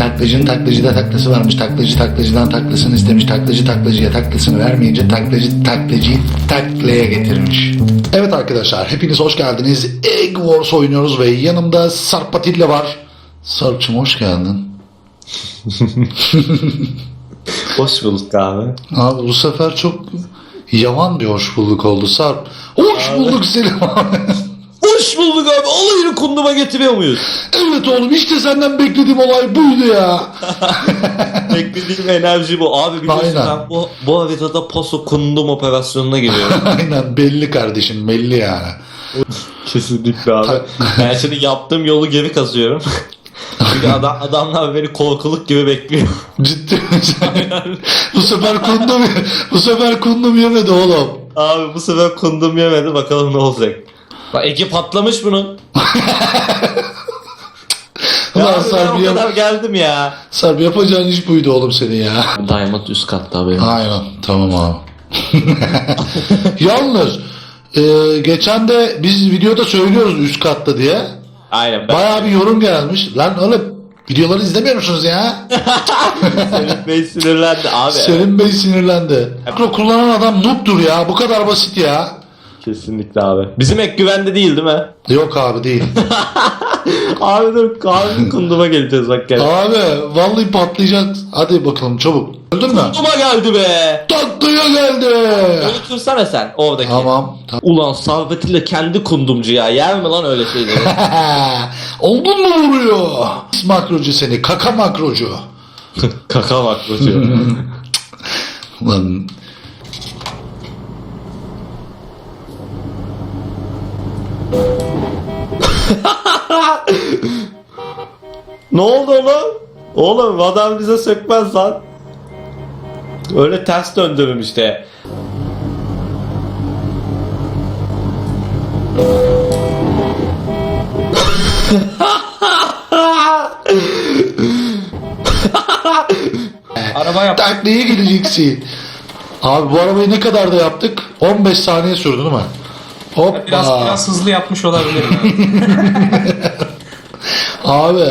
Taklacının taklacıda taklası varmış. Taklacı taklacıdan taklasını istemiş. Taklacı taklacıya taklasını vermeyince taklacı taklacıyı taklaya getirmiş. Evet arkadaşlar hepiniz hoş geldiniz. Egg Wars oynuyoruz ve yanımda Sarp Atilla var. Sarp'cığım hoş geldin. Hoş bulduk abi. Abi bu sefer çok yavan bir hoş bulduk oldu Sarp. Hoş bulduk Selim abi. Hoş bulduk abi. Olayını kunduma getiriyor muyuz? evet oğlum işte senden beklediğim olay buydu ya. Beklediğim enerji bu. Abi biliyorsun Aynen. ben bu, bu haritada paso kundum operasyonuna giriyorum. Aynen belli kardeşim belli yani. Kesinlikle abi. ben şimdi yaptığım yolu geri kazıyorum. Çünkü adam, adamlar beni korkuluk gibi bekliyor. Ciddi bu sefer kundum bu sefer kundum yemedi oğlum. Abi bu sefer kundum yemedi bakalım ne olacak. Bak eki patlamış bunun. Ya Ulan ben Sarp, o yap- kadar geldim ya. Sarp yapacağın iş buydu oğlum senin ya. Diamond üst katta abi. Aynen tamam abi. Yalnız e, geçen de biz videoda söylüyoruz üst katta diye. Aynen ben Bayağı bir yorum gelmiş. Lan oğlum videoları izlemiyor musunuz ya? Selim Bey sinirlendi abi. Selim Bey sinirlendi. Makro kullanan adam noob'dur ya. Bu kadar basit ya. Kesinlikle abi. Bizim ek güvende değil değil mi? Yok abi değil. Abi dur abi kunduma geleceğiz bak gel. abi vallahi patlayacak. Hadi bakalım çabuk. Öldün mü? Kunduma geldi be. Tatlıya geldi. Unutursana sen oradaki. Tamam. tamam. Ulan Sarvet'ille kendi kundumcu ya. Yer mi lan öyle şeyleri? Oldun mu vuruyor? Makrocu seni. Kaka makrocu. Kaka bakıyor. Lan ne oldu oğlum? Oğlum adam bize sökmez lan. Öyle ters döndürüm işte. Araba yap. taklaya geleceksin. Abi bu arabayı ne kadar da yaptık? 15 saniye sürdü değil mi? Hoppa. Biraz, biraz hızlı yapmış olabilirim. Abi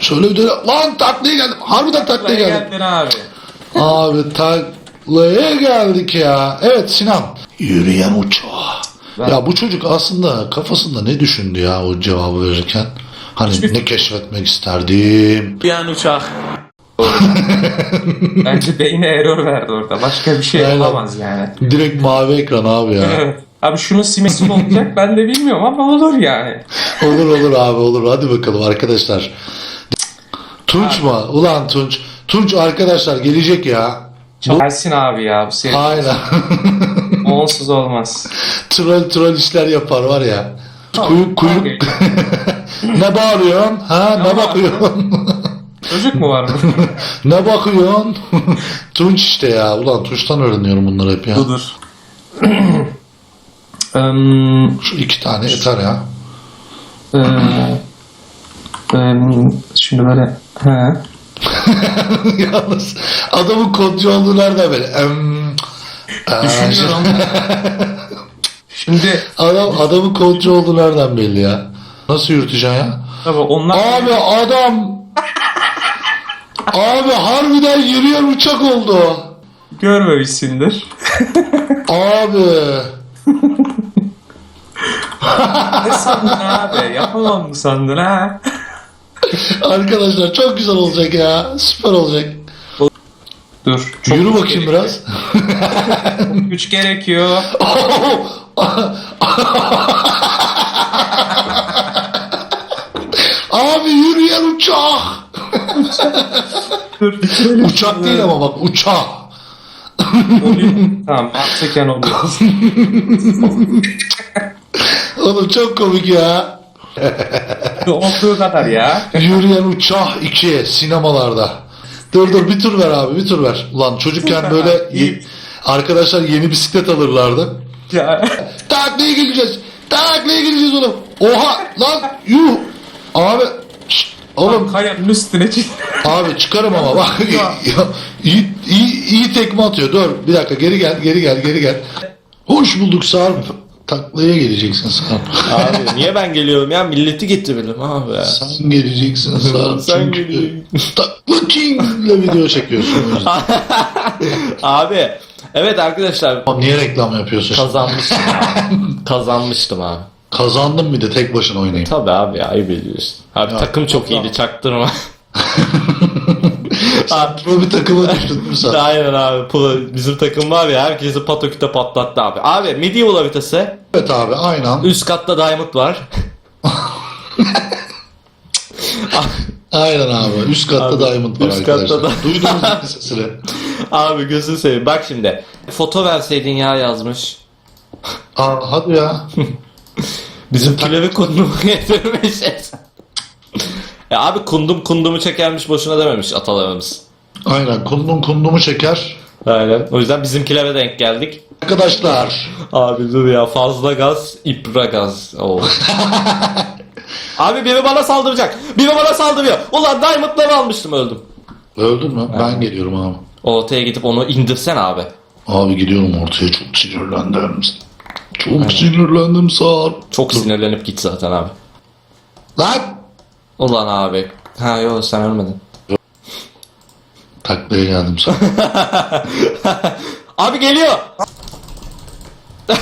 şöyle bir dönem. Lan taklaya geldim. Harbiden taklaya geldim. geldin abi. Abi taklaya geldik ya. Evet Sinan. Yürüyen uçağı. Ben- Ya bu çocuk aslında kafasında ne düşündü ya o cevabı verirken? Hani ne keşfetmek isterdim. Yani uçak. Bence beyne error verdi orada. Başka bir şey Aynen. olamaz yani. Direkt mavi ekran abi ya. Abi şunun simesi olacak ben de bilmiyorum ama olur yani. olur olur abi olur. Hadi bakalım arkadaşlar. Tunç mu? Ulan Tunç. Tunç arkadaşlar gelecek ya. Bu- Gelsin abi ya bu seri. Aynen. Onsuz olmaz. troll troll işler yapar var ya. Kuyruk kuyruk. ne bağırıyorsun? Ha ne Ne bakıyorsun? Çocuk mu var mı? ne bakıyorsun? Tunç işte ya. Ulan Tunç'tan öğreniyorum bunları hep ya. Dur. Ehm, Şu iki tane yeter ya. eee, ehm, şimdi böyle he. Yalnız adamın kodcu olduğu nereden böyle? Em, aa, Düşünüyorum. Şimdi Adam adamın kodcu olduğu nereden belli ya? Nasıl yürüteceksin ya? tabii onlar Abi adam Abi harbiden yürüyen uçak oldu. görmemişsindir. Abi ne sandın abi? Yapamam mı sandın ha? arkadaşlar çok güzel olacak ya. Süper olacak. Dur. çok Yürü güç bakayım gerekiyor. biraz. Güç gerekiyor. Abi yürüyen uçak. Dur. Uçak değil ama bak uçak. Tamam. Atsaken oluyor. Oğlum çok komik ya. Olduğu kadar ya. Yürüyen uçak 2 sinemalarda. Dur dur bir tur ver abi bir tur ver. Ulan çocukken böyle ye- arkadaşlar yeni bisiklet alırlardı. ya. Taklaya geleceğiz. Taklaya geleceğiz oğlum. Oha lan yuh. Abi şşt, oğlum Kayanın üstüne çık. abi çıkarım ama bak iyi, iyi, iyi tekme atıyor. Dur bir dakika geri gel geri gel geri gel. Hoş bulduk Sarp. Taklaya geleceksin Sarp. Abi niye ben geliyorum ya? Milleti getirelim abi ya. Sen geleceksin. Sen Çünkü geleceksin. Takla King'le video çekiyorsun abi evet arkadaşlar Abi Niye reklam yapıyorsun? kazanmıştım abi. Kazanmıştım abi. Kazandım bir de tek başına oynayayım. Tabii abi ayıp ediyorsun. Abi Ya, takım çok iyiydi çaktırma. Pro bir takıma düştün sen? Aynen abi. Bizim takım var ya herkesi patoküte patlattı abi. Abi medieval haritası. Evet abi aynen. Üst katta diamond var. Aynen abi. Üst katta Abi, Diamond var üst katta arkadaşlar. da- Duydunuz mu sesini? abi gözünü seveyim. Bak şimdi. Foto verseydin ya yazmış. Aa, hadi ya. Bizim kilevi kundumu getirmişiz. Ya abi kundum kundumu çekermiş boşuna dememiş atalarımız. Aynen. Kundum kundumu çeker. Aynen. O yüzden bizimkilere denk geldik. Arkadaşlar. Abi dur ya fazla gaz, ipra gaz. Oo. Abi biri bana saldıracak. Biri bana saldırıyor. Ulan Diamond'ları almıştım öldüm. Öldün mü? Ben geliyorum abi. Ortaya gidip onu indirsen abi. Abi gidiyorum ortaya çok sinirlendim. Çok sinirlendim Sarp. Çok sinirlenip git zaten abi. Lan! Ulan abi. Ha yok sen ölmedin. Taklaya geldim Sarp. Abi geliyor.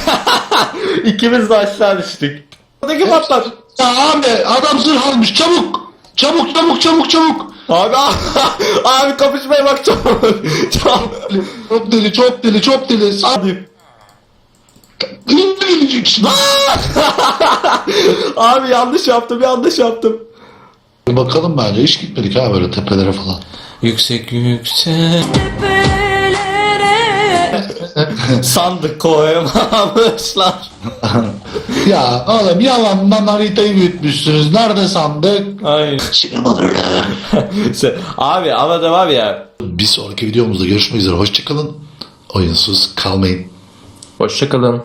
İkimiz de aşağı düştük. Buradaki patlar. ya abi adam zırh almış çabuk. Çabuk çabuk çabuk çabuk. Abi abi kapışmaya bak çabuk. Çabuk. Çok deli çok deli çok deli. Geleceksin. Abi yanlış yaptım yanlış yaptım. Bakalım bence hiç gitmedik ha böyle tepelere falan. Yüksek yüksek sandık koymamışlar. ya oğlum yalandan haritayı büyütmüşsünüz. Nerede sandık? Ay. Sinirlendim. Sen- abi ama da var ya. Bir sonraki videomuzda görüşmek üzere. Hoşçakalın. Oyunsuz kalmayın. Hoşçakalın.